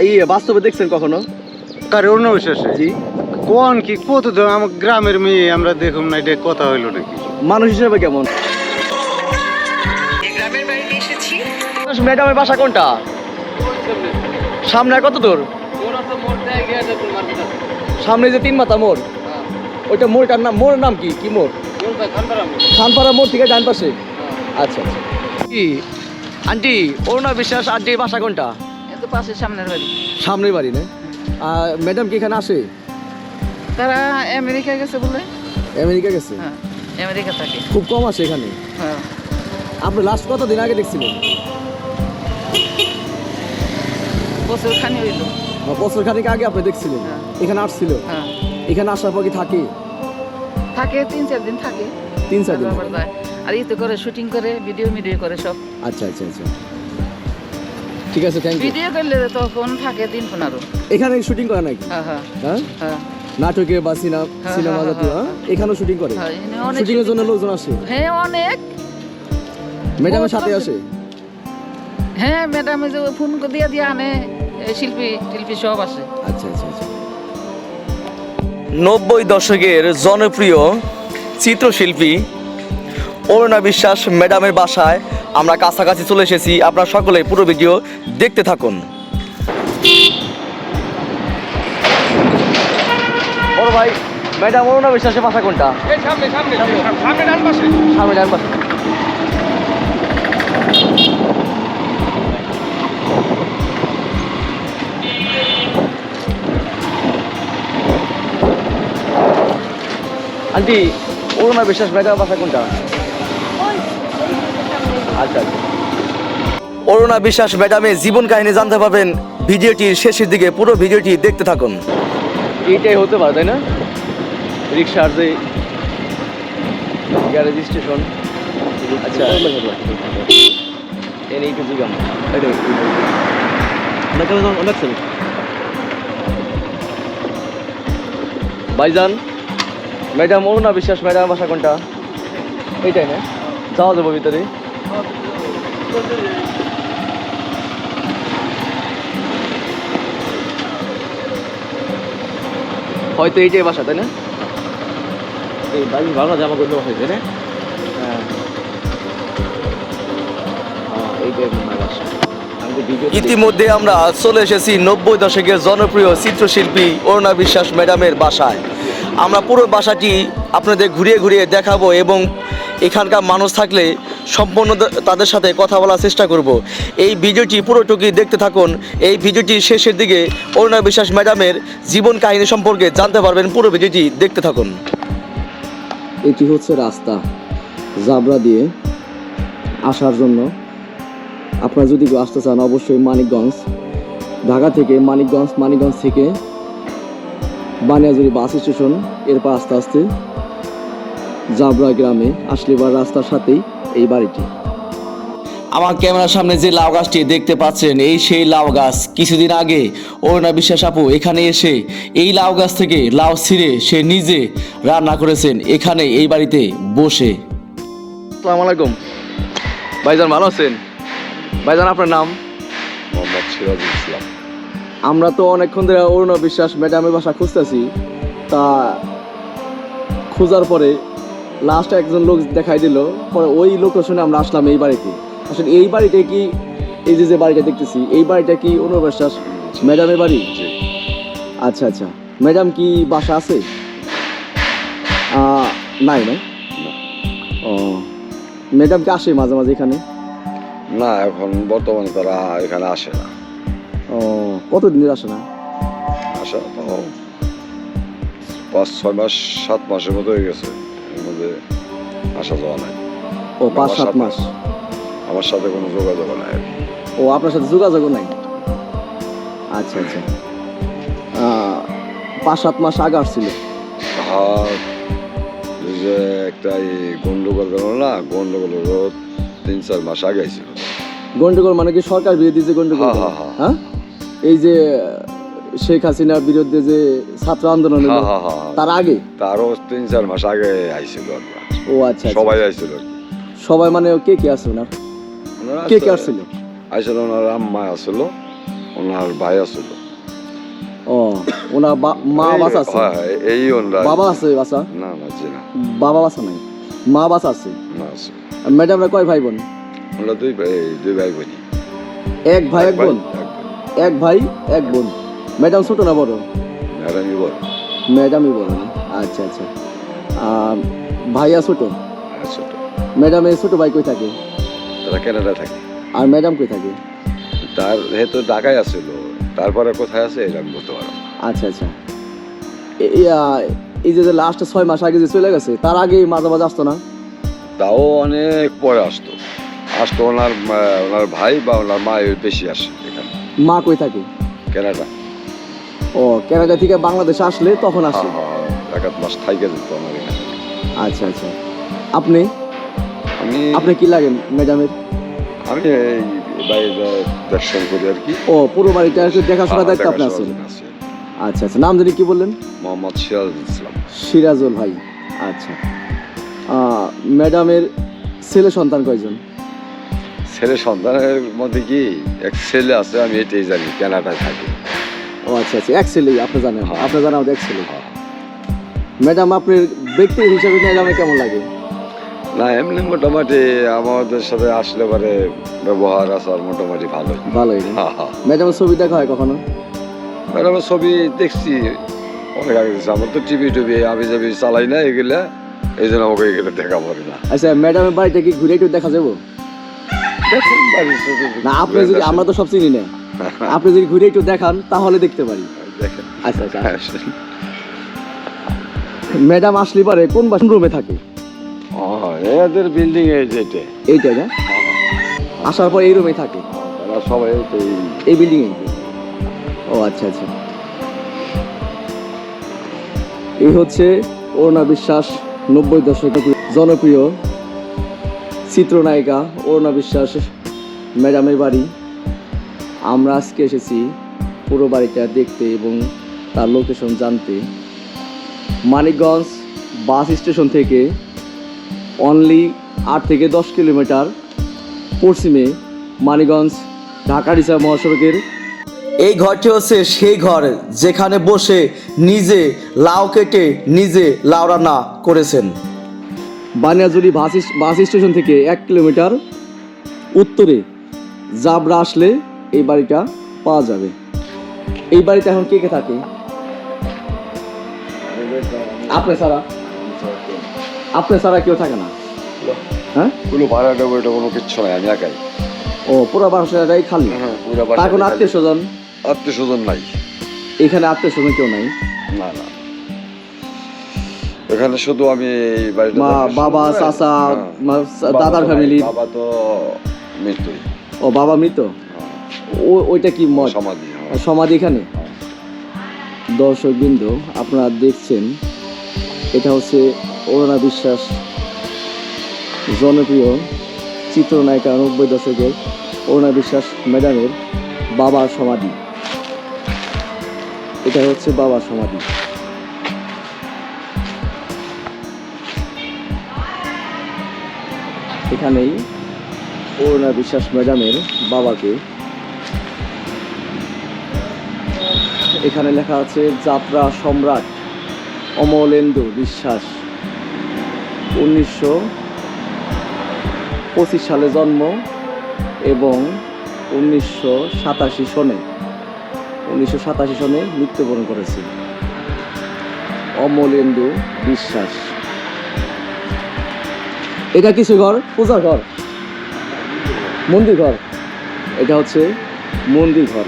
এই বাস্তবে দেখছেন কখনো? কারণ অবশেষে জি। কোন কি কত আমার গ্রামের মেয়ে আমরা দেখুন না এটা কথা হইল নাকি? মানুষ হিসেবে কেমন? ম্যাডামের বাসা কোনটা? সামনে আর কত দূর? সামনে যে তিন মাথা মোড়। ওইটা মোড়টার নাম মোড়ের নাম কি? কি মোড়। খানপাড়া মোড় থেকে ডান পাশে। আচ্ছা আচ্ছা। কি? আন্টি অরুণা বিশ্বাস আন্টির বাসা কোনটা? এত পাশে সামনের বাড়ি। সামনের বাড়ি না? আর ম্যাডাম কি এখানে আসে? তারা আমেরিকা গেছে বলে। আমেরিকা গেছে? হ্যাঁ আমেরিকা থাকে। খুব কম আসে এখানে? হ্যাঁ। আপনি লাস্ট কত দিন আগে দেখছিলেন? বছর খানি হইল। বা বছর খানিক আগে আপনি দেখছিলেন। হ্যাঁ। এখানে আসছিল? হ্যাঁ। এখানে আসার পর কি থাকে? থাকে তিন চার দিন থাকে। তিন চার দিন আর ইতে করে শুটিং করে ভিডিও মিডিও করে সব। আচ্ছা আচ্ছা আচ্ছা। ঠিক আছে থ্যাংক ইউ ভিডিও করলে তখন থাকে দিন পনেরো। এখানে শুটিং করে নাকি? হ্যাঁ হ্যাঁ। হ্যাঁ? হ্যাঁ। নাটকে বা সিনেমা হ্যাঁ, সিনেমা হ্যাঁ, জাতীয় হ্যাঁ, হ্যাঁ? এখানেও শুটিং করে? হ্যাঁ শুটিং এর জন্য লোকজন আসে? হ্যাঁ অনেক। ম্যাডামের সাথে আসে? হ্যাঁ ম্যাডাম যে ফোন দিয়ে দিয়ে আনে শিল্পী শিল্পী সব আসে। আচ্ছা আচ্ছা আচ্ছা। নব্বই দশকের জনপ্রিয় চিত্রশিল্পী অরুণা বিশ্বাস ম্যাডামের বাসায়। আমরা কাছাকাছি চলে এসেছি। আপনারা সকলে পুরো ভিডিও দেখতে থাকুন। বড় ভাই ম্যাডাম অরুণা বিশ্বাসের বাসা কোনটা? সামনে সামনে সামনে ডান পাশে। সামনে ডান পাশে। আন্টি অরুণা বিশ্বাস ম্যাডাম বাসা কোনটা? আচ্ছা আচ্ছা। অরুণা বিশ্বাস ম্যাডামের জীবন কাহিনী জানতে পারবেন। ভিডিওটির শেষের দিকে পুরো ভিডিওটি দেখতে থাকুন। এইটাই হতে পারে, তাই না? রিক্সার যে গ্যারেজ স্টেশন আচ্ছা। ভাইজান, ম্যাডাম, অরুণা বিশ্বাস ম্যাডাম, বাসা কোনটা? এইটাই না? যাওয়া যাব ভিতরে। হয়তো এইটাই বাসা তাই না? এই বাড়ি ভালো জামা করলে হ্যাঁ হ্যাঁ, এইটাই মনে বাসা। তো ইতিমধ্যে আমরা চলে এসেছি নব্বই দশকের জনপ্রিয় চিত্রশিল্পী অরুণা বিশ্বাস ম্যাডামের বাসায়। আমরা পুরো বাসাটি আপনাদের ঘুরিয়ে ঘুরিয়ে দেখাবো এবং এখানকার মানুষ থাকলে সম্পূর্ণ তাদের সাথে কথা বলার চেষ্টা করব। এই ভিডিওটি পুরোটুকু দেখতে থাকুন। এই ভিডিওটির শেষের দিকে অরুণা বিশ্বাস ম্যাডামের জীবন কাহিনী সম্পর্কে জানতে পারবেন। পুরো ভিডিওটি দেখতে থাকুন। এটি হচ্ছে রাস্তা, জাবরা দিয়ে আসার জন্য। আপনারা যদি কেউ আসতে চান, অবশ্যই মানিকগঞ্জ। ঢাকা থেকে মানিকগঞ্জ মানিকগঞ্জ থেকে বানিয়াজুরি বাস স্টেশন এরপর আস্তে আস্তে জাবরা গ্রামে আসলে বা রাস্তার সাথেই এই বাড়িটি। আমার ক্যামেরার সামনে যে লাউ গাছটি দেখতে পাচ্ছেন এই সেই লাউ গাছ কিছুদিন আগে অরুণা বিশ্বাস আপু এখানে এসে এই লাউ গাছ থেকে লাউ ছিঁড়ে সে নিজে রান্না করেছেন এখানে এই বাড়িতে বসে। আসসালামু আলাইকুম। ভাইজান ভালো আছেন? ভাইজান আপনার নাম? মোহাম্মদ সিরাজুল ইসলাম। আমরা তো অনেকক্ষণ ধরে অরুণা বিশ্বাস ম্যাডামের বাসা খুঁজতেছি তা খোঁজার পরে লাস্ট একজন লোক দেখাই দিল। পরে ওই লোকেশনে আমরা আসলাম এই বাড়িতে। আসলে এই বাড়িটা কি এই যে যে বাড়িটা দেখতেছি এই বাড়িটা কি অরুণা বিশ্বাস ম্যাডামের বাড়ি আচ্ছা আচ্ছা। ম্যাডাম কি বাসা আছে? নাই না ও। ম্যাডাম কি আসে মাঝে মাঝে এখানে? না এখন বর্তমানে তারা এখানে আসে না। ও কতদিন আসে না? আসা তো পাঁচ ছয় মাস সাত মাসের মতো হয়ে গেছে। মধ্যে আসা যাওয়া নাই। ও পাঁচ সাত মাস? আমার সাথে কোনো যোগাযোগ নাই। ও আপনার সাথে যোগাযোগও নাই? আচ্ছা আচ্ছা। পাঁচ সাত মাস আগে আসছিল? যে একটা এই গন্ডগোল গেল না গন্ডগোলেরও তিন চার মাস আগে ছিল গন্ডগোল মানে কি সরকার বিরোধী যে গন্ডগোল হ্যাঁ? হ্যাঁ, হ্যাঁ। হ্যাঁ? এই যে শেখ হাসিনার বিরুদ্ধে যে ছাত্র আন্দোলন হলো, হ্যাঁ হ্যাঁ হ্যাঁ। তার আগে? তারও তিন চার মাস আগে আইছিল ও আচ্ছা আচ্ছা। সবাই আইছিল সবাই মানে কে কে আছে ওনার ওনারা কে কে আসছে- আসছিল? আসলে ওনার আম্মা আসলো ওনার ভাই আসলো ও ওনার বা- মা এই- বাসা আছে? হ্যাঁ, হ্যাঁ, এই ওনারা বাবা আছে বাসা? না না জি না। বাবা বাসা নাই? মা বাসা আছে? না আছে। ম্যাডামরা কয় ভাই বোন ওরা দুই ভাই দুই ভাই বোনই এক ভাই এক বোন? এক বোন। এক ভাই এক বোন। ম্যাডাম ছোট না বড়? ম্যাডামই বল ম্যাডামই বড় না? আচ্ছা আচ্ছা। ভাইয়া ছোট? হ্যাঁ, ছোট। ম্যাডামের ছোট ভাই কই থাকে? তারা কানাডা থাকে। আর ম্যাডাম কই থাকে? তার হেতু ঢাকায় আসছিল তারপরে কোথায় আছে এটা আমি বলতে পারব আচ্ছা আচ্ছা। এই, এই যে লাস্ট ছয় মাস আগে যে চলে গেছে তার আগে মাঝে মাঝে আসতো না? তাও অনেক পরে আসতো। আসতো ওনার ওনার ভাই বা ওনার মা বেশি আসে এখানে। মা কই থাকে? কানাডা ও কানাডা থেকে বাংলাদেশে আসলে তখন আসে হ্যাঁ, হ্যাঁ, এক আধ মাস থাইকে যেত আমার এখানে। আচ্ছা আচ্ছা। আপনি? আমি আপনি কি লাগেন ম্যাডামের আমি এই বাইরে দর্শন করি আর কি। ও পুরো বাড়িটা একটু দেখাশোনা হ্যাঁ, দায়িত্ব আপনি আছেন আচ্ছা আচ্ছা। নাম জানি কি বললেন? মোহাম্মদ সিরাজ ইসলাম। সিরাজুল ভাই। আচ্ছা। ম্যাডামের ছেলে সন্তান কয়জন? ছেলে সন্তানের মধ্যে কি এক ছেলে আছে আমি এটাই জানি কানাডায় থাকি। ও আচ্ছা আচ্ছা এক আপনি জানেন। আপনি জানেন আমাদের হ্যাঁ। ম্যাডাম আপনার ব্যক্তি হিসাবে ম্যাডামের কেমন লাগে? না এমনি মোটামুটি আমাদের সাথে আসলে পরে ব্যবহার আচার মোটামুটি ভালোই। ভালোই হ্যাঁ হ্যাঁ। ম্যাডামের ছবি দেখা হয় কখনো? ম্যাডামের ছবি দেখছি অনেক আগে দেখছি। আমার তো টিভি টুবি আমি যাবি চালাই না এগুলা এই জন্য আমাকে এগুলো দেখা পড়ে না। আচ্ছা ম্যাডামের বাড়িটা কি ঘুরে একটু দেখা যাব? না আপনি যদি আমরা তো সব চিনি না। আপনি যদি ঘুরে একটু দেখান তাহলে দেখতে পারি। আচ্ছা আচ্ছা। ম্যাডাম আসলে পারে কোন রুমে থাকে? ও এদের বিল্ডিং এ যেটা এইটাই না? আসার পর এই রুমে থাকে? তারা সবাই এই এই বিল্ডিং এ। ও আচ্ছা আচ্ছা। এই হচ্ছে অরুণা বিশ্বাস নব্বই দশকের জনপ্রিয় চিত্রনায়িকা অরুণা বিশ্বাস ম্যাডামের বাড়ি। আমরা আজকে এসেছি পুরো বাড়িটা দেখতে এবং তার লোকেশন জানতে। মানিকগঞ্জ বাস স্টেশন থেকে অনলি আট থেকে দশ কিলোমিটার পশ্চিমে মানিকগঞ্জ ঢাকা রিসা মহাসড়কের। এই ঘরটি হচ্ছে সেই ঘর যেখানে বসে নিজে লাউ কেটে নিজে লাউ রান্না করেছেন। বানিয়াজুলি বাস বাস স্টেশন থেকে এক কিলোমিটার উত্তরে জাবরা আসলে এই বাড়িটা পাওয়া যাবে। এই বাড়িতে এখন কে কে থাকে? আপনি ছাড়া? আপনি ছাড়া কেউ থাকে না? হ্যাঁ? কোনো ভাড়া দেবো এটা কোনো কিচ্ছু নাই আমি একাই। ও পুরো বাসাটাই খালি? পুরো তার কোনো আত্মীয় স্বজন আত্মীয় স্বজন? নাই। এখানে আত্মীয় স্বজন কেউ নাই? না না। এখানে শুধু আমি মা বাবা চাচা হ্যাঁ। মা- দাদার ফ্যামিলি বাবা তো মৃত্যুই। ও বাবা মৃত? ওইটা কি মঠ? সমাধি হ্যাঁ। সমাধি এখানে? দর্শক বিন্দু আপনারা দেখছেন এটা হচ্ছে অরুণা বিশ্বাস জনপ্রিয় চিত্রনায়িকা নব্বই দশকের অরুণা বিশ্বাস ম্যাডামের বাবার সমাধি। এটা হচ্ছে বাবার সমাধি। এখানেই অরুণা বিশ্বাস ম্যাডামের বাবাকে এখানে লেখা আছে, যাত্রা সম্রাট অমলেন্দু বিশ্বাস। উনিশশো পঁচিশ সালে জন্ম এবং উনিশশো সাতাশি সনে, উনিশশো সাতাশি সনে মৃত্যুবরণ করেছে। অমলেন্দু বিশ্বাস। এটা কিছু ঘর? পূজার ঘর। মন্দির ঘর। এটা হচ্ছে মন্দির ঘর।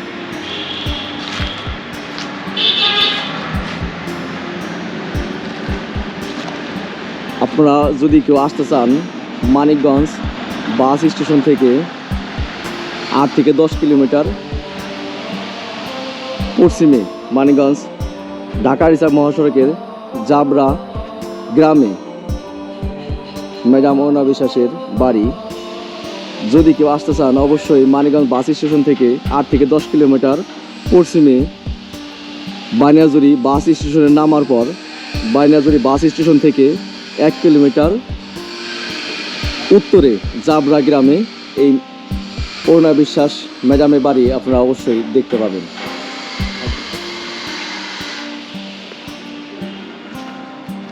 আপনারা যদি কেউ আসতে চান মানিকগঞ্জ বাস স্টেশন থেকে আট থেকে দশ কিলোমিটার পশ্চিমে মানিকগঞ্জ, ঢাকা রিসার্ভ মহাসড়কের জাবরা গ্রামে ম্যাডাম অনা বিশ্বাসের বাড়ি। যদি কেউ আসতে চান, অবশ্যই মানিকগঞ্জ বাস স্টেশন থেকে আট থেকে দশ কিলোমিটার পশ্চিমে বানিয়াজুরি বাস স্টেশনে নামার পর বানিয়াজুরি বাস স্টেশন থেকে এক কিলোমিটার উত্তরে জাবরা গ্রামে এই অরুণা বিশ্বাস ম্যাডামের বাড়ি আপনারা অবশ্যই দেখতে পাবেন।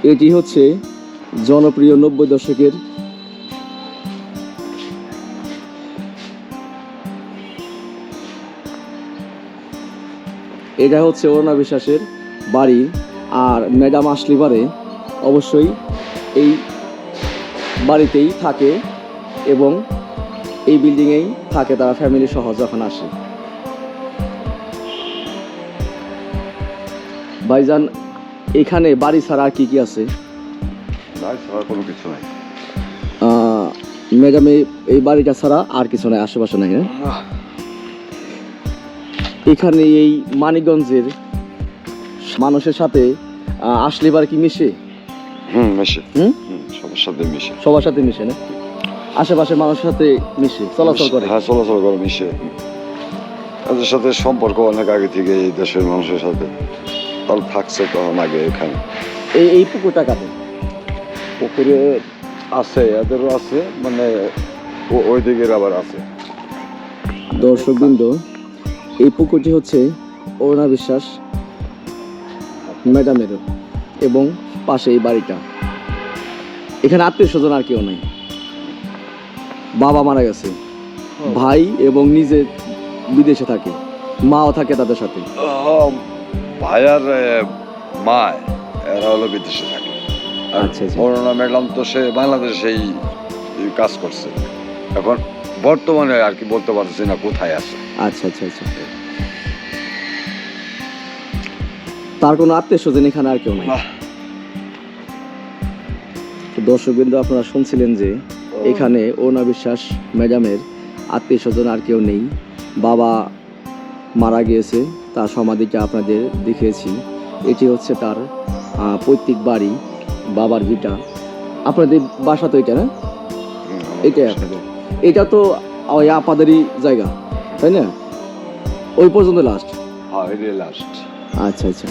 এটি হচ্ছে জনপ্রিয় নব্বই দশকের এটা হচ্ছে অরুণা বিশ্বাসের বাড়ি। আর ম্যাডাম আসলে পারে অবশ্যই এই বাড়িতেই থাকে এবং এই বিল্ডিংয়েই থাকে তারা ফ্যামিলি সহ যখন আসে। ভাইজান এখানে বাড়ি ছাড়া আর কি কি আছে? কোনো কিছু নাই। ম্যাডাম এই- এই বাড়িটা ছাড়া আর কিছু নাই আশেপাশে নাই না। এখানে এই মানিকগঞ্জের মানুষের সাথে আসলে বার কি মিশে? হুম মিশে। হুম? সবার সাথে মিশে। সবার সাথে মিশে না? আশেপাশের মানুষের সাথে মিশে চলাচল করে? হ্যাঁ চলাচল করে মিশে। তাদের সাথে সম্পর্ক অনেক আগে থেকে এই দেশের মানুষের সাথে। তাহলে থাকছে তখন আগে এখানে? এই এই পুকুরটা কাটে পুকুরে আছে এদেরও আছে মানে ওই দিকের আবার আছে। দর্শকবৃন্দ এই পুকুরটি হচ্ছে অরুণা বিশ্বাস ম্যাডামেরও এবং পাশে এই বাড়িটা। এখানে আত্মীয় স্বজন আর কেউ নেই। বাবা মারা গেছে। ভাই এবং নিজে বিদেশে থাকে। মাও থাকে তাদের সাথে। মা এরা হলো বিদেশে থাকে। আচ্ছা, আচ্ছা। করোনা ম্যাডাম তো সে বাংলাদেশেই কাজ করছে। এখন বর্তমানে আর কি বলতে পারছি না কোথায় আছে। আচ্ছা আচ্ছা আচ্ছা। তার কোনো আত্মীয় স্বজন এখানে আর কেউ নেই। দর্শকবৃন্দ আপনারা শুনছিলেন যে এখানে অরুণা বিশ্বাস ম্যাডামের আত্মীয় স্বজন আর কেউ নেই। বাবা মারা গিয়েছে তার সমাধিটা আপনাদের দেখিয়েছি। এটি হচ্ছে তার পৈতৃক বাড়ি বাবার ভিটা। আপনাদের বাসা তো এটা না? এটাই আপনাদের। এটা তো ওই আপাদেরই জায়গা তাই না? ওই পর্যন্ত লাস্ট হ্যাঁ লাস্ট আচ্ছা আচ্ছা।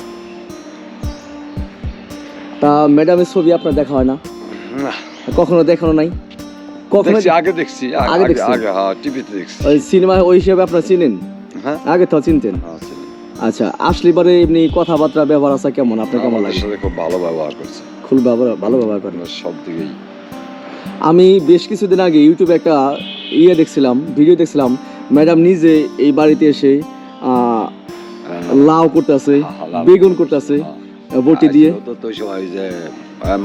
তা ম্যাডামের ছবি আপনার দেখা হয় না? না। কখনো দেখানো নাই? কখনো আগে দেখছি আগে আগে আগে হ্যাঁ টিভিতে দেখছি। ওই সিনেমা ওই হিসেবে আপনার চিনেন? হ্যাঁ। আগে তো চিনতেন। হ্যাঁ, আচ্ছা আসলে পরে এমনি কথাবার্তা ব্যবহার আছে কেমন? আপনার কেমন লাগে? সাথে খুব ভালো ব্যবহার করছে। খুব ব্যবহার ভালো ব্যবহার করেন সব দিকেই। আমি বেশ কিছুদিন আগে ইউটিউবে একটা ইয়ে দেখছিলাম ভিডিও দেখছিলাম। ম্যাডাম নিজে এই বাড়িতে এসে আহ, লাউ করতেছে হ্যাঁ, বেগুন করতেছে বটি দিয়ে। তো সময় যে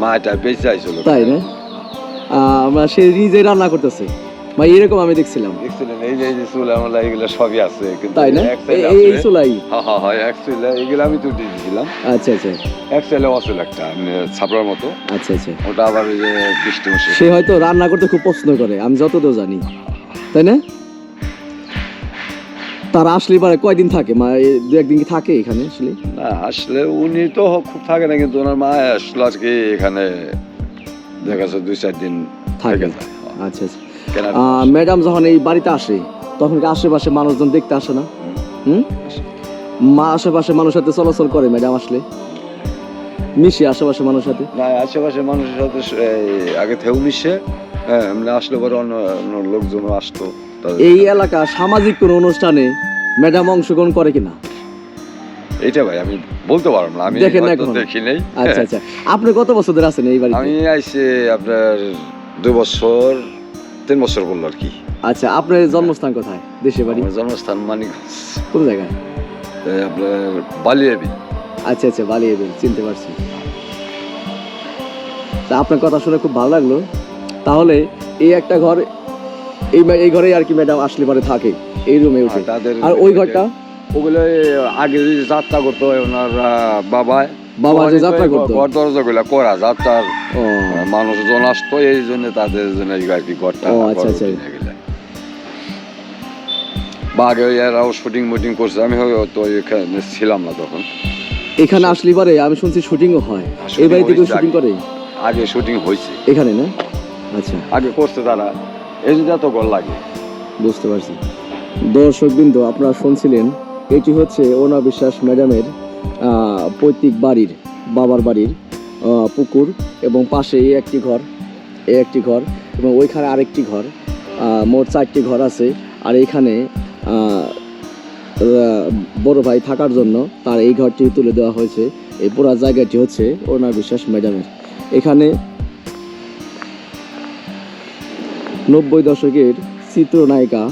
মাটা বেঁচে আইছিল তাই না? আমরা সে নিজে রান্না করতেছে। বা এরকম আমি দেখছিলাম। দেখছিলেন? এই যে যে চুল আমলা এগুলো সবই আছে কিন্তু তাই না? এই-। চুলাই। হ্যাঁ হ্যাঁ হ্যাঁ এক চুলে এগুলো আমি তো দিয়েছিলাম আচ্ছা আচ্ছা। এক চাইলে অচল একটা ছাপড়ার মতো। আচ্ছা আচ্ছা। ওটা আবার ওই যে বৃষ্টি সে হয়তো রান্না করতে খুব পছন্দ করে আমি যতদূর জানি। তাই না? তারা আসলে পরে কয়দিন থাকে? মা দু একদিন কি থাকে এখানে আসলে? না আসলে উনি তো খুব থাকে না কিন্তু ওনার মা আসলো আজকে এখানে দেখা যাচ্ছে দুই চার দিন থাকে। আচ্ছা আচ্ছা। ম্যাডাম যখন এই বাড়িতে আসে তখন কি আশেপাশে মানুষজন দেখতে আসে না? হুম। মা আশেপাশে মানুষের সাথে চলাচল করে ম্যাডাম আসলে? মিশে আশেপাশে মানুষের সাথে? না আশেপাশে মানুষের সাথে আগে থেকেও মিশে হ্যাঁ আসলে পরে অন্য অন্য লোকজনও আসতো। এই এলাকা সামাজিক কোনো অনুষ্ঠানে ম্যাডাম অংশগ্রহণ করে কিনা? এইটা ভাই আমি বলতে পারব না আমি দেখেন না দেখি নেই। আচ্ছা আচ্ছা। আপনি কত বছর ধরে আছেন এই বাড়িতে? আমি আইসি আপনার দুই বছর তিন বছর বলল আর কি। আচ্ছা আপনার জন্মস্থান কোথায়? দেশে বাড়ি? জন্মস্থান মানিকগঞ্জ। কোন জায়গায়? আপনার বালিয়াবি। আচ্ছা আচ্ছা বালিয়ে দিন চিনতে পারছি। তা আপনার কথা শুনে খুব ভালো লাগল। তাহলে এই একটা ঘর এই এই ঘরেই আর কি ম্যাডাম আসলে পরে থাকে এই রুমে উঠে। তাদের আর ওই ঘরটা? ওগুলো আগে যে যাত্রা করতো ওনার বাবায় বাবা যে যাত্রা করতো? ঘর দরজা গুলা করা যাত্রার মানুষজন আসতো এই জন্য তাদের জন্য আর কি ঘরটা আচ্ছা, আচ্ছা। বা আগে এরাও শুটিং মুটিং করছে আমি হয়তো এখানে ছিলাম না তখন। এখানে আসলে পরে আমি শুনছি শুটিংও হয়। এই বাড়িতে কেউ শুটিং করে? আগে শুটিং হয়েছে। এখানে না? আচ্ছা। আগে করছে তারা। এই এত গল লাগে। বুঝতে পারছি। দর্শকবৃন্দ আপনারা শুনছিলেন, এটি হচ্ছে ওনা বিশ্বাস ম্যাডামের পৈতৃক বাড়ির, বাবার বাড়ির পুকুর এবং পাশে এই একটি ঘর, এই একটি ঘর এবং ওইখানে আরেকটি ঘর মোট চারটি ঘর আছে। আর এখানে বড় ভাই থাকার জন্য তার এই ঘরটি তুলে দেওয়া হয়েছে। এই পুরো জায়গাটি হচ্ছে অরুণা বিশ্বাস ম্যাডামের। এখানে নব্বই দশকের চিত্রনায়িকা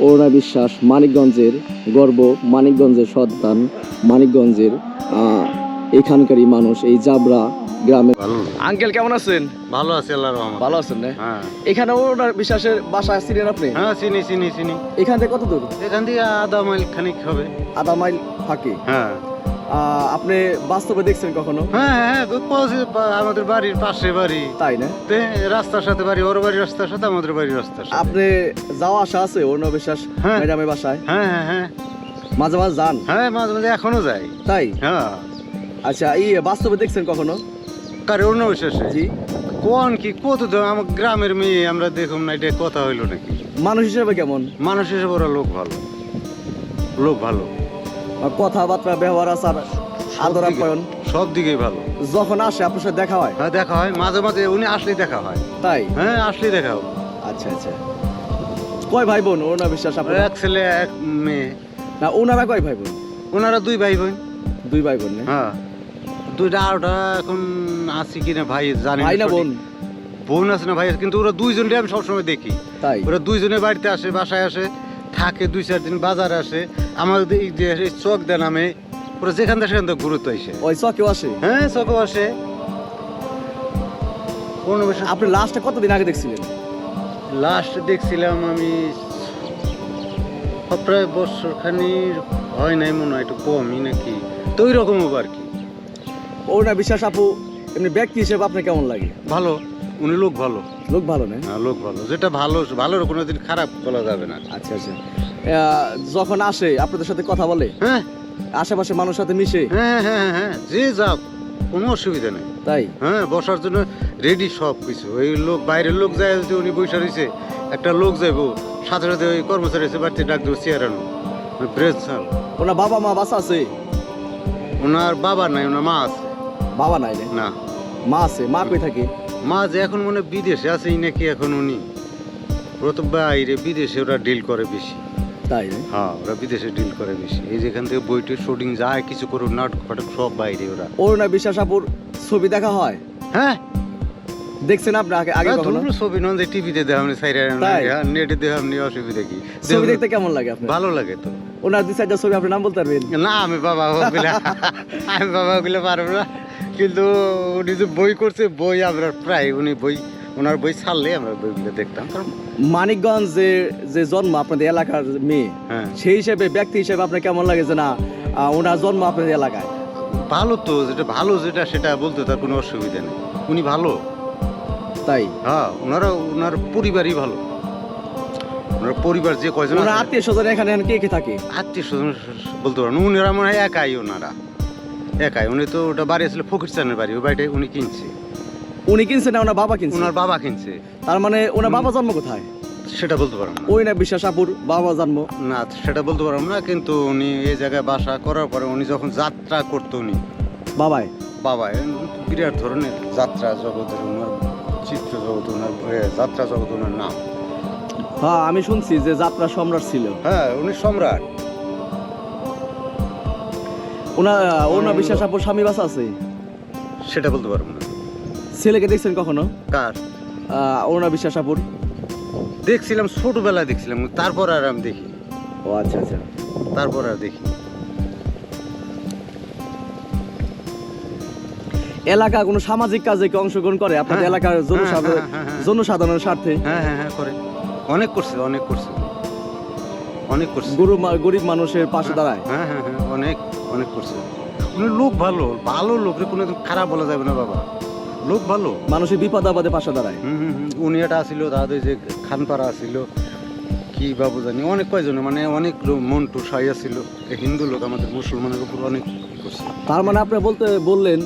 অরুণা বিশ্বাস মানিকগঞ্জের গর্ব মানিকগঞ্জের সন্তান মানিকগঞ্জের আহ, এখানকারই মানুষ এই জাবরা গ্রামে আঙ্কেল কেমন আছেন? ভালো আছে আল্লাহর রহমত। ভালো আছেন না? হ্যাঁ। এখানে অরুণা বিশ্বাসের বাসা ছিলেন আপনি? হ্যাঁ চিনি চিনি চিনি। এখান থেকে কত দূর এখান থেকে আধা মাইল খানিক হবে। আধা মাইল ফাঁকে হ্যাঁ। আপনি বাস্তবে দেখছেন কখনো? হ্যাঁ হ্যাঁ আমাদের বাড়ির পাশে বাড়ি। তাই না? রাস্তার সাথে বাড়ি ওর বাড়ির রাস্তার সাথে আমাদের বাড়ির রাস্তার সাথে। আপনি যাওয়া আসা আছে অরুণা বিশ্বাস হ্যাঁ। ম্যাডামের বাসায়? হ্যাঁ হ্যাঁ হ্যাঁ। মাঝে মাঝে যান? হ্যাঁ মাঝে মাঝে এখনও যাই। তাই? হ্যাঁ। আচ্ছা এই বাস্তবে দেখছেন কখনো? কারে অন্য বিশেষে জি। কোন কি কত আমার গ্রামের মেয়ে আমরা দেখুন না এটা কথা হইল নাকি? মানুষ হিসেবে কেমন? মানুষ হিসেবে ওরা লোক ভালো। লোক ভালো। কথাবার্তা ব্যবহার আচার আদর আপ্যায়ন। সব দিকেই ভালো। যখন আসে আপনার সাথে দেখা হয়? হ্যাঁ দেখা হয়। মাঝে মাঝে উনি আসলেই দেখা হয়। তাই? হ্যাঁ আসলেই দেখা হয়। আচ্ছা আচ্ছা। কয় ভাই বোন অরুণা বিশ্বাস আপনার? এক ছেলে এক মেয়ে। না ওনারা কয় ভাই বোন ওনারা দুই ভাই বোন দুই ভাই বোন হ্যাঁ। দুইটা আরোটা এখন আছে কিনা ভাই জানি ভাই না বোন? বোন আছে না ভাই কিন্তু ওরা দুইজনকে আমি সবসময় দেখি। তাই? ওরা দুইজনে বাড়িতে আসে বাসায় আসে। থাকে দুই চার দিন বাজার আসে আমাদের এই যে চক দেন আমি পুরো যেখান থেকে সেখান থেকে গুরুত্ব আসে। ওই চকেও আসে? হ্যাঁ চকেও আসে। কোনো বিষয় আপনি লাস্টে কতদিন আগে দেখছিলেন? লাস্ট দেখছিলাম আমি প্রায় বছর খানির হয় নাই মনে হয় একটু কমই নাকি। তো ওই রকম আর কি। অরুণা বিশ্বাস আপু এমনি ব্যক্তি হিসেবে আপনার কেমন লাগে? ভালো। উনি লোক ভালো। লোক ভালো না? হ্যাঁ লোক ভালো। যেটা ভালো ভালোর কোনোদিন খারাপ বলা যাবে না। আচ্ছা আচ্ছা। আহ, যখন আসে আপনাদের সাথে কথা বলে? হ্যাঁ। আশেপাশে মানুষের সাথে মিশে? হ্যাঁ হ্যাঁ হ্যাঁ যে যাক কোনো অসুবিধা নেই। তাই? হ্যাঁ বসার জন্য রেডি সব কিছু। ওই লোক বাইরের লোক যায় যদি উনি বসে রয়েছে একটা লোক যাইবো। সাথে সাথে ওই কর্মচারী এসে বাড়িতে ডাক দেবো চেয়ার আনো ব্রেঞ্চ চাল ওনার বাবা মা বাসা আছে? ওনার বাবা নাই ওনার মা আছে। বাবা নাই না না। মা আছে? মা কই থাকে? মা যে এখন মনে বিদেশে আছেই নাকি এখন উনি? তো বাইরে বিদেশে ওরা ডিল করে বেশি। তাই? হ্যাঁ ওরা বিদেশে ডিল করে বেশি। এই যেখান থেকে বইটির শুটিং যায় কিছু করুক নাটক ফাটক সব বাইরে ওরা। অরুণা বিশ্বাস আপুর ছবি দেখা হয়? হ্যাঁ। দেখছেন আপনি আগে আগে কখনো? ছবি নন যে টিভিতে দেখাম সাইরে তাই? নেটে দেখাম নি অসুবিধা কি? ছবি দেখতে কেমন লাগে আপনার? ভালো লাগে তো। ওনার দুই চারটা ছবি আপনি নাম বলতে পারবেন? না আমি বাবা ওগুলা আমি বাবা ওগুলো পারব না। কিন্তু উনি যে বই করছে বই আমরা প্রায় উনি বই ওনার বই ছাড়লে আমরা বইগুলো দেখতাম। কারণ মানিকগঞ্জ যে যে জন্ম আপনাদের এলাকার মেয়ে হ্যাঁ। সেই হিসেবে ব্যক্তি হিসেবে আপনার কেমন লাগে যে না ওনার জন্ম আপনাদের এলাকায়? ভালো তো যেটা ভালো যেটা সেটা বলতে তার কোনো অসুবিধা নেই। উনি ভালো। তাই? হ্যাঁ ওনারা ওনার পরিবারই ভালো। ওনার পরিবার যে কয়জন আত্মীয় স্বজন এখানে এখানে কে কে থাকে? আত্মীয় স্বজন বলতে পারেন উনারা মনে হয় একাই ওনারা। একাই। উনি তো ওটা বাড়ি ছিল ফকির চানের বাড়ি ওই বাড়িটা উনি কিনছে। উনি কিনছে না ওনার বাবা কিনছে? ওনার বাবা কিনছে। তার মানে ওনার বাবা জন্ম কোথায়? সেটা বলতে পারব না। ওই না বিশ্বাস আপুর বাবা জন্ম? না সেটা বলতে পারব না কিন্তু উনি এই জায়গায় বাসা করার পরে উনি যখন যাত্রা করতো উনি বাবাই বাবা এ বিরাট ধরনের যাত্রা জগতের ওনার চিত্র জগৎ ওনার যাত্রা জগৎ ওনার নাম। হ্যাঁ আমি শুনছি যে যাত্রা সম্রাট ছিল। হ্যাঁ উনি সম্রাট। বিশ্বাস আপুর স্বামী বাসা আছে? সেটা বলতে পারব না। ছেলেকে দেখছেন কখনো? কার? বিশ্বাস আপুর। দেখছিলাম ছোটবেলায় দেখছিলাম তারপর আর আমি দেখি। ও আচ্ছা আচ্ছা। তারপর আর দেখি। এলাকা কোনো সামাজিক কাজে কি অংশগ্রহণ করে? আপনাদের হ্যাঁ, এলাকার জনসাধারণ হ্যাঁ, হ্যাঁ। জনসাধারণের স্বার্থে? হ্যাঁ হ্যাঁ হ্যাঁ করে। অনেক করছে অনেক করছে। অনেক করছে। গরিব মানুষের পাশে দাঁড়ায়। হ্যাঁ হ্যাঁ হ্যাঁ অনেক। অনেক করছে। উনি লোক ভালো ভালো লোক রে কোনো খারাপ বলা যাবে না বাবা। লোক ভালো। মানুষের বিপদ আপদে পাশে দাঁড়ায়। হুম হুম হুম। উনি এটা আসিল তাদের যে খানপাড়া আসিল কি বাবু জানি অনেক কয়জন মানে অনেক মন্টু সাই আসিল হিন্দু লোক আমাদের মুসলমানের উপর অনেক করছে। তার মানে আপনি বলতে বললেন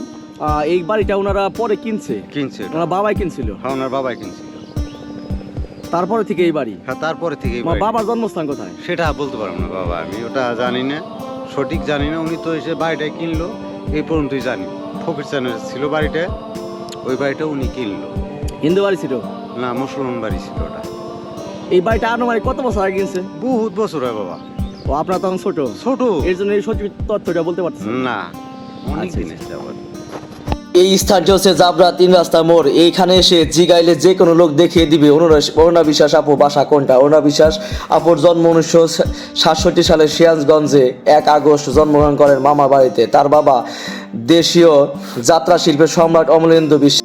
এই বাড়িটা ওনারা পরে কিনছে? কিনছে ওনার বাবাই কিনছিল? হ্যাঁ ওনার বাবাই কিনছিল। তারপরে থেকে এই বাড়ি? হ্যাঁ তারপরে থেকে। বাবার জন্মস্থান কোথায়? সেটা বলতে পারব না বাবা আমি ওটা জানি না। সঠিক জানি না উনি তো এসে বাড়িটা কিনলো। এই পর্যন্তই জানি। ফকির চানের ছিল বাড়িটা ওই বাড়িটা উনি কিনলো। হিন্দু বাড়ি ছিল? না মুসলমান বাড়ি ছিল ওটা। এই বাড়িটা আনুমানিক কত বছর আগে কিনছে? বহুত বছর হয় বাবা। ও আপনার তখন ছোট? ছোট। এর জন্য এই সঠিক তথ্যটা বলতে পারছেন না অনেক আচ্ছা, দিন আবার এই স্থানটি হচ্ছে জাবরা তিন রাস্তা মোড়। এইখানে এসে জিগাইলে যে কোনো লোক দেখিয়ে দিবে। অরুণা- বিশ্বাস আপু, বাসা কোনটা? অরুণা বিশ্বাস আপুর জন্ম উনিশশো সাতষট্টি সালে সিয়াজগঞ্জে এক আগস্ট জন্মগ্রহণ করেন মামা বাড়িতে। তার বাবা দেশীয় যাত্রা শিল্পের সম্রাট অমলেন্দু বিশ্বাস।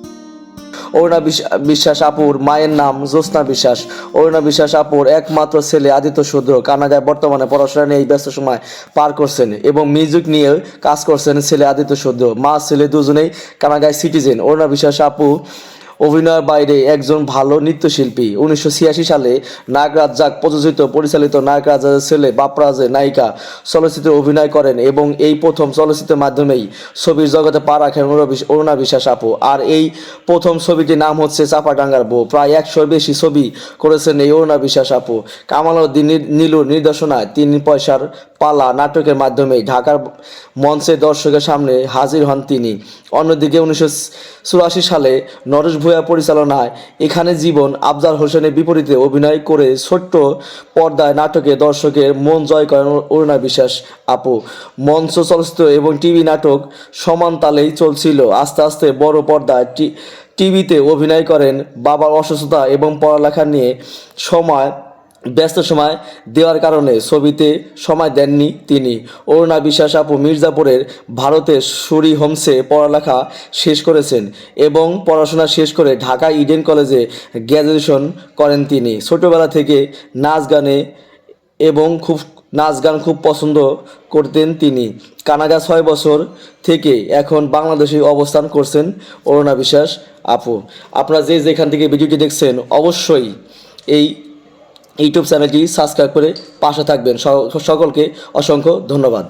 অরুণা বিশ- বিশ্বাস আপুর মায়ের নাম জ্যোৎস্না বিশ্বাস। অরুণা বিশ্বাস আপুর একমাত্র ছেলে আদিত্য শুদ্র কানাডায় বর্তমানে পড়াশোনা নিয়ে এই ব্যস্ত সময় পার করছেন এবং মিউজিক নিয়ে কাজ করছেন ছেলে আদিত্য শুদ্র। মা ছেলে দুজনেই কানাডায় সিটিজেন অরুণা বিশ্বাস আপু অভিনয়ের বাইরে একজন ভালো নৃত্যশিল্পী। উনিশশো ছিয়াশি সালে নাগরাজ জাক প্রযোজিত, পরিচালিত নাগরাজের ছেলে বাপরাজের নায়িকা চলচ্চিত্রে অভিনয় করেন এবং এই প্রথম চলচ্চিত্রের মাধ্যমেই ছবির জগতে পা রাখেন অরুণা অরুণা বিশ্বাস আপু আর এই প্রথম ছবিটির নাম হচ্ছে চাপাডাঙ্গার বউ। প্রায় একশোর বেশি ছবি করেছেন এই অরুণা বিশ্বাস আপু কামাল উদ্দিন নীলুর নির্দেশনায় তিন পয়সার পালা নাটকের মাধ্যমে ঢাকার মঞ্চে দর্শকের সামনে হাজির হন তিনি। অন্যদিকে উনিশশো চুরাশি সালে নরেশ ভূয়া পরিচালনায় এখানে জীবন আফজাল হোসেনের বিপরীতে অভিনয় করে ছোট্ট পর্দায় নাটকে দর্শকের মন জয় করেন অরুণা বিশ্বাস আপু। মঞ্চ চলচ্চিত্র এবং টিভি নাটক সমান তালেই চলছিল। আস্তে আস্তে বড় পর্দায় টিভিতে অভিনয় করেন বাবার অসুস্থতা এবং পড়ালেখা নিয়ে সময় ব্যস্ত সময় দেওয়ার কারণে ছবিতে সময় দেননি তিনি। অরুণা বিশ্বাস আপু মির্জাপুরের ভারতের সুরি হোমসে পড়ালেখা শেষ করেছেন এবং পড়াশোনা শেষ করে ঢাকা ইডেন কলেজে গ্র্যাজুয়েশন করেন তিনি। ছোটোবেলা থেকে নাচ গানে এবং খুব নাচ গান খুব পছন্দ করতেন তিনি। কানাডা ছয় বছর থেকে এখন বাংলাদেশে অবস্থান করছেন অরুণা বিশ্বাস আপু। আপনারা যে যেখান থেকে ভিডিওটি দেখছেন, অবশ্যই এই ইউটিউব চ্যানেলটি সাবস্ক্রাইব করে পাশে থাকবেন। সকলকে অসংখ্য ধন্যবাদ।